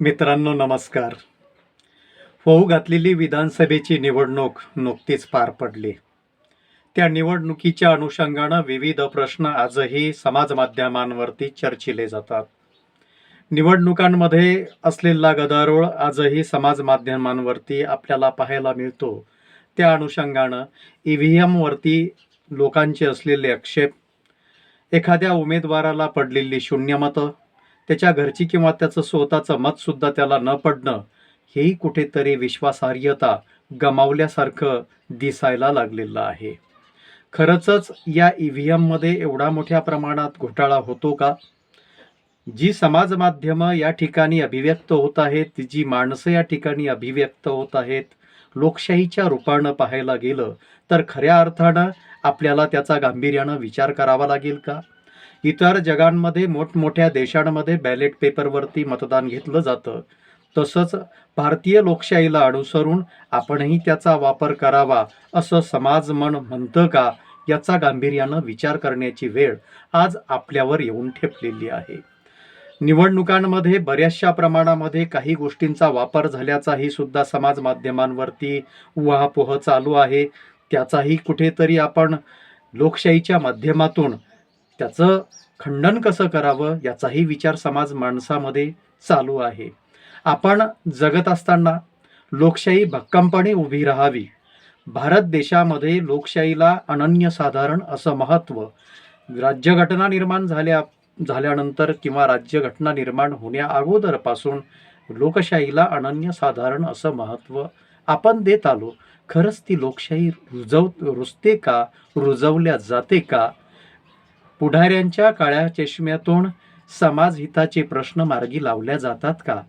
मित्रांनो नमस्कार. होऊ घातलेली विधानसभेची निवडणूक नुकतीच पार पडली. त्या निवडणुकीच्या अनुषंगानं विविध प्रश्न आजही समाज माध्यमांवरती चर्चिले जातात. निवडणुकांमध्ये असलेला गदारोळ आजही समाज माध्यमांवरती आपल्याला पाहायला मिळतो. त्या अनुषंगानं ई व्ही एमवरती लोकांचे असलेले आक्षेप एखाद्या उमेदवाराला पडलेली शून्यमतं त्याच्या घरची किंवा त्याचं स्वतःचं मतसुद्धा त्याला न पडणं हेही कुठेतरी विश्वासार्हता गमावल्यासारखं दिसायला लागलेलं आहे. खरंच या ई व्ही एममध्ये एवढा मोठ्या प्रमाणात घोटाळा होतो का? जी समाज माध्यमं या ठिकाणी अभिव्यक्त होत आहेत जी माणसं या ठिकाणी अभिव्यक्त होत आहेत लोकशाहीच्या रूपानं पाहायला गेलं तर खऱ्या अर्थानं आपल्याला त्याचा गांभीर्यानं विचार करावा लागेल का? इतर जगांमध्ये मोठमोठ्या देशांमध्ये बॅलेट पेपरवरती मतदान घेतलं जातं. तसंच भारतीय लोकशाहीला अनुसरून आपणही त्याचा वापर करावा असं समाज मन म्हणतं का याचा गांभीर्यानं विचार करण्याची वेळ आज आपल्यावर येऊन ठेपलेली आहे. निवडणुकांमध्ये बऱ्याचशा प्रमाणामध्ये काही गोष्टींचा वापर झाल्याचाही सुद्धा समाज माध्यमांवरती उहापोह चालू आहे. त्याचाही कुठेतरी आपण लोकशाहीच्या माध्यमातून त्याचं खंडन कसं करावं याचाही विचार समाज माणसामध्ये चालू आहे. आपण जगत असताना लोकशाही भक्कमपणे उभी राहावी. भारत देशामध्ये लोकशाहीला अनन्यसाधारण असं महत्त्व राज्यघटना निर्माण झाल्या झाल्यानंतर किंवा राज्यघटना निर्माण होण्या अगोदरपासून लोकशाहीला अनन्यसाधारण असं महत्त्व आपण देत आलो. खरंच ती लोकशाही रुजव रुजते का रुजवल्या जाते का? पुढाऱ्यांच्या काळ्या चष्म्यातून समाजहिताचे प्रश्न मार्गी लावल्या जातात का?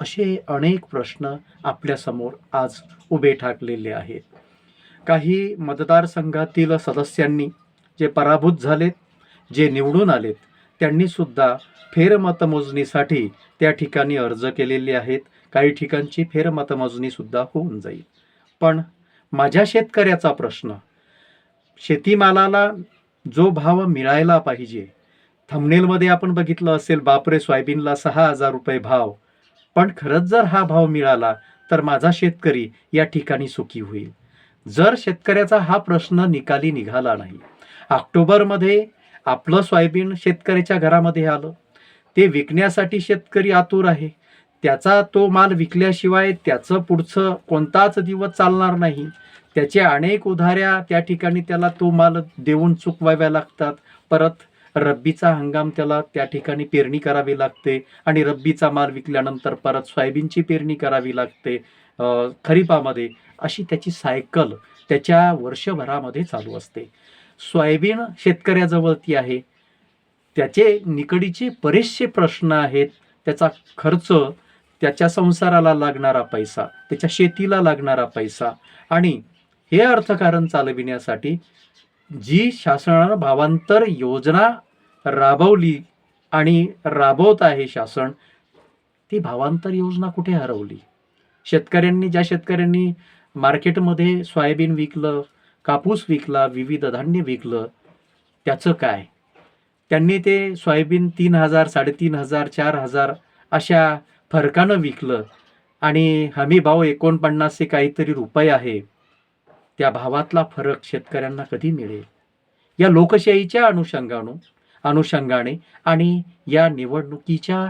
असे अनेक प्रश्न आपल्यासमोर आज उभे ठाकलेले आहेत. काही मतदारसंघातील सदस्यांनी जे पराभूत झालेत जे निवडून आलेत त्यांनी सुद्धा फेरमतमोजणीसाठी त्या ठिकाणी अर्ज केलेले आहेत. काही ठिकाणची फेरमतमोजणीसुद्धा होऊन जाईल. पण माझ्या शेतकऱ्याचा प्रश्न शेतीमालाला जो भाव मिळायला पाहिजे. थमनेलमध्ये आपण बघितलं असेल बापरे सोयाबीनला सहा हजार रुपये भाव. पण खरंच जर हा भाव मिळाला तर माझा शेतकरी या ठिकाणी सुखी होईल. जर शेतकऱ्याचा हा प्रश्न निकाली निघाला नाही ऑक्टोबरमध्ये आपलं सोयाबीन शेतकऱ्याच्या घरामध्ये आलं. ते विकण्यासाठी शेतकरी आतुर आहे. त्याचा तो माल विकल्याशिवाय त्याचं पुढचं कोणताच दिवस चालणार नाही. त्याच्या अनेक उधाऱ्या त्या ठिकाणी त्याला तो माल देऊन चुकवाव्या लागतात. परत रब्बीचा हंगाम त्याला त्या ठिकाणी पेरणी करावी लागते आणि रब्बीचा माल विकल्यानंतर परत सोयाबीनची पेरणी करावी लागते खरीपामध्ये. अशी त्याची सायकल त्याच्या वर्षभरामध्ये चालू असते. सोयाबीन शेतकऱ्याजवळ ती आहे. त्याचे निकडीचे बरेचसे प्रश्न आहेत. त्याचा खर्च त्याच्या संसाराला लागणारा पैसा त्याच्या शेतीला लागणारा पैसा आणि हे अर्थकारण चालविण्यासाठी जी शासनानं भावांतर योजना राबवली आणि राबवत आहे शासन ती भावांतर योजना कुठे हरवली? शेतकऱ्यांनी ज्या शेतकऱ्यांनी मार्केटमध्ये सोयाबीन विकलं कापूस विकला विविध धान्य विकलं त्याचं काय? त्यांनी ते सोयाबीन तीन हजार साडेतीन हजार चार हजार अशा फरकानं विकलं आणि हमी भाव एकोणपन्नासशे काहीतरी रुपये आहे. त्या भावातला फरक शेतकऱ्यांना कधी मिळेल? या लोकशाहीच्या अनुषंगानं अनुषंगाने आणि या निवडणुकीच्या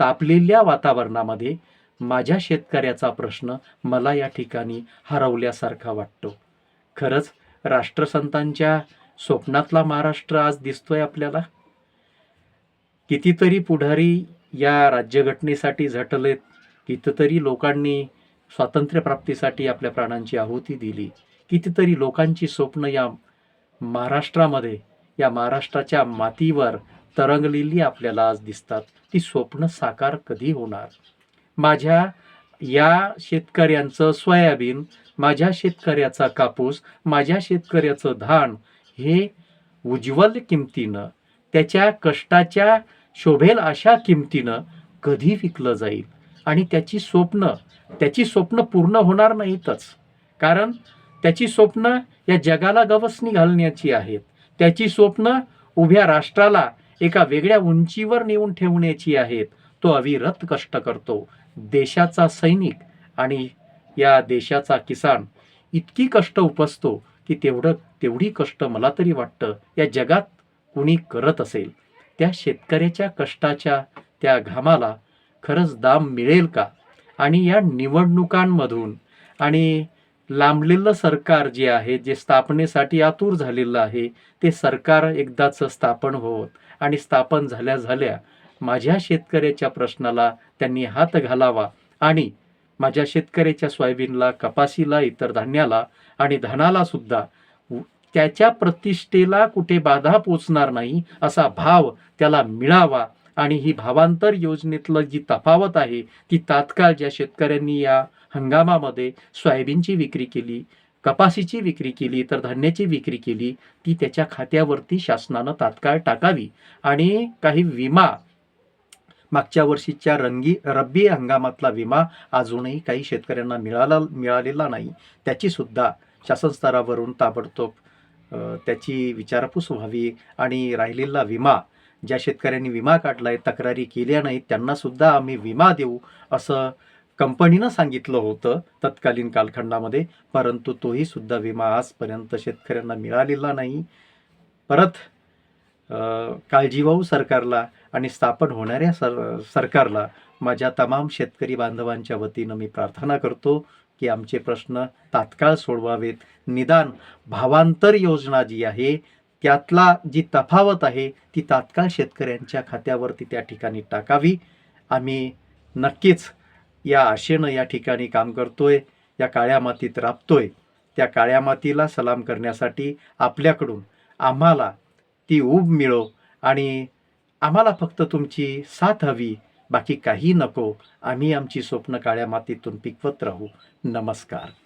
तापलेल्या वातावरणामध्ये माझ्या शेतकऱ्याचा प्रश्न मला या ठिकाणी हरवल्यासारखा वाटतो. खरंच राष्ट्रसंतांच्या स्वप्नातला महाराष्ट्र आज दिसतोय आपल्याला? कितीतरी पुढारी या राज्यघटनेसाठी झटलेत कितीतरी लोकांनी स्वातंत्र्यप्राप्तीसाठी आपल्या प्राणांची आहुती दिली. कितीतरी लोकांची स्वप्न या महाराष्ट्रामध्ये या महाराष्ट्राच्या मातीवर तरंगलेली आपल्याला आज दिसतात. ती स्वप्न साकार कधी होणार? माझ्या या शेतकऱ्यांचं सोयाबीन माझ्या शेतकऱ्याचा कापूस माझ्या शेतकऱ्याचं धान हे उज्ज्वल किमतीनं त्याच्या कष्टाच्या शोभेल अशा किमतीनं कधी विकलं जाईल? आणि त्याची स्वप्न त्याची स्वप्न पूर्ण होणार नाहीतच. कारण त्याची स्वप्न या जगाला गवसणी घालण्याची आहेत. त्याची स्वप्न उभ्या राष्ट्राला एका वेगळ्या उंचीवर नेऊन ठेवण्याची आहेत. तो अविरत कष्ट करतो. देशाचा सैनिक आणि या देशाचा किसान इतकी कष्ट उपसतो की तेवढं तेवढी कष्ट मला तरी वाटतं. या जगात कुणी करत असेल? त्या शेतकऱ्याच्या कष्टाच्या त्या घामाला खरंच दाम मिळेल का? आणि या निवडणुकांमधून आणि लांबलेलं सरकार जे आहे जे स्थापनेसाठी आतुर झालेलं आहे ते सरकार एकदाच स्थापन होत आणि स्थापन झाल्या झाल्या माझ्या शेतकऱ्याच्या प्रश्नाला त्यांनी हात घालावा आणि माझ्या शेतकऱ्याच्या सोयाबीनला कपाशीला इतर धान्याला आणि धनाला सुद्धा त्याच्या प्रतिष्ठेला कुठे बाधा पोचणार नाही असा भाव त्याला मिळावा आणि ही भावांतर योजनेतलं जी तफावत आहे ती तात्काळ ज्या शेतकऱ्यांनी या हंगामामध्ये सोयाबीनची विक्री केली कपाशीची विक्री केली तर धान्याची विक्री केली ती त्याच्या खात्यावरती शासनानं तात्काळ टाकावी. आणि काही विमा मागच्या वर्षीच्या रंगी रब्बी हंगामातला विमा अजूनही काही शेतकऱ्यांना मिळाला मिळालेला नाही. त्याची सुद्धा शासन स्तरावरून ताबडतोब त्याची विचारपूस व्हावी आणि राहिलेला विमा ज्या शेतकऱ्यांनी विमा काढला आहे तक्रारी केल्या नाहीत त्यांना सुद्धा आम्ही विमा देऊ असं कंपनीनं सांगितलं होतं तत्कालीन कालखंडामध्ये. परंतु तोही सुद्धा विमा आजपर्यंत शेतकऱ्यांना मिळालेला नाही. परत काळजीवाहू सरकारला आणि स्थापन होणाऱ्या सर सरकारला माझ्या तमाम शेतकरी बांधवांच्या वतीनं मी प्रार्थना करतो की आमचे प्रश्न तात्काळ सोडवावेत. निदान भावांतर योजना जी आहे त्यातला जी तफावत आहे ती तात्काळ शेतकऱ्यांच्या खात्यावरती त्या ठिकाणी टाकावी. आम्ही नक्कीच या आशेनं या ठिकाणी काम करतोय या काळ्या मातीत राबतोय. त्या काळ्या मातीला सलाम करण्यासाठी आपल्याकडून आम्हाला ती ऊब मिळो आणि आम्हाला फक्त तुमची साथ हवी बाकी काही नको. आम्ही आमची स्वप्न काळ्या मातीतून पिकवत राहू. नमस्कार.